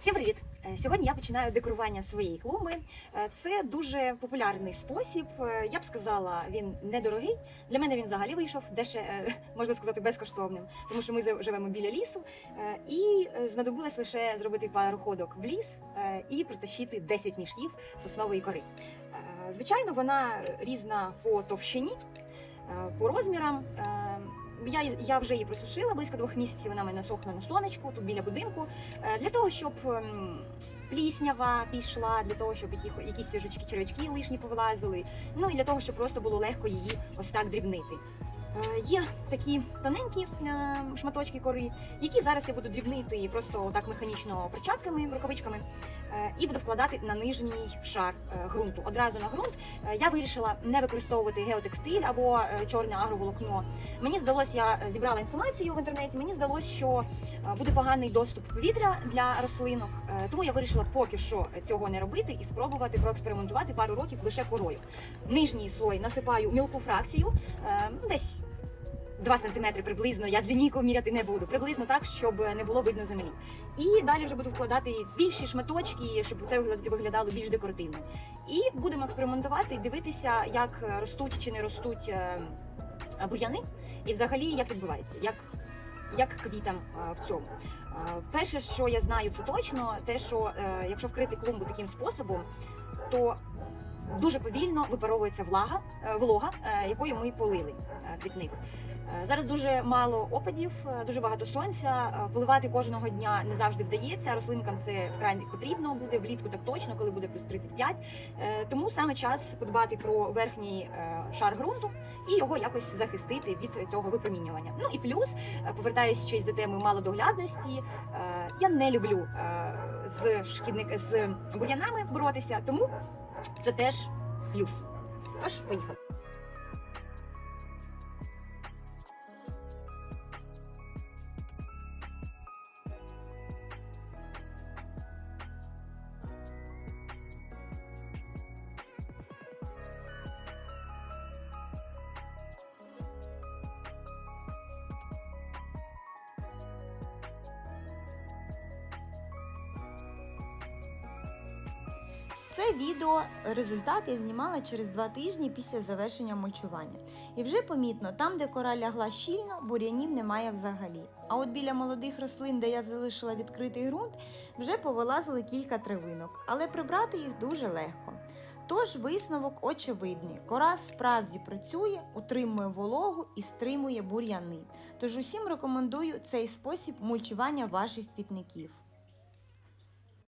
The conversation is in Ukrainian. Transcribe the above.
Всім привіт! Е, Сьогодні я починаю декорування своєї клумби. Е, Це дуже популярний спосіб. Е, Я б сказала, він недорогий. Для мене він взагалі вийшов е, можна сказати, безкоштовним, тому що ми живемо біля лісу. І знадобилось лише зробити пару ходок в ліс і притащити 10 мішків соснової кори. Звичайно, вона різна по товщині, по розмірам. Я, я вже її просушила близько двох місяців. Вона мене сохла на сонечку, тут біля будинку. Е, Для того, щоб ем, пліснява пішла, для того, щоб якісь свіжочки червячки лишні повилазили. Ну і для того, щоб просто було легко її ось так дрібнити. Е, Є такі тоненькі е, шматочки кори, які зараз я буду дрібнити просто так механічно перчатками, рукавичками, е, і буду вкладати на нижній шар ґрунту. Одразу на ґрунт я вирішила не використовувати геотекстиль або чорне агроволокно. Мені здалось, я зібрала інформацію в інтернеті. Мені здалось, що буде поганий доступ повітря для рослинок. Тому я вирішила поки що цього не робити і спробувати проекспериментувати пару років лише корою. Нижній слой насипаю мілку фракцію, десь. 2 сантиметри приблизно, я з лінійкою міряти не буду, приблизно так, щоб не було видно землі. І далі вже буду вкладати більші шматочки, щоб це вигля- виглядало більш декоративно. І будемо експериментувати, дивитися, як ростуть чи не ростуть е, бур'яни, і взагалі як відбувається, як, як квітам е, в цьому. Е, Перше, що я знаю, це точно, те, що якщо вкрити клумбу таким способом, то дуже повільно випаровується влага, волога, якою ми полили квітник. Е, Зараз дуже мало опадів, е, дуже багато сонця. Е, Поливати кожного дня не завжди вдається. Рослинкам це вкрай не потрібно буде влітку, так точно, коли буде плюс 35. Е, Тому саме час подбати про верхній шар ґрунту і його якось захистити від цього випромінювання. Ну і плюс, повертаюсь ще й до теми малодоглядності. Я не люблю з шкідник з бур'янами боротися, тому це теж плюс. Тож, поїхали. Це відео результати я знімала через два тижні після завершення мульчування. І вже помітно, там, де кора лягла щільно, бур'янів немає взагалі. А от біля молодих рослин, де я залишила відкритий ґрунт, вже повилазили кілька травинок, але прибрати їх дуже легко. Тож висновок очевидний: кора справді працює, утримує вологу і стримує бур'яни. Тож усім рекомендую цей спосіб мульчування ваших квітників.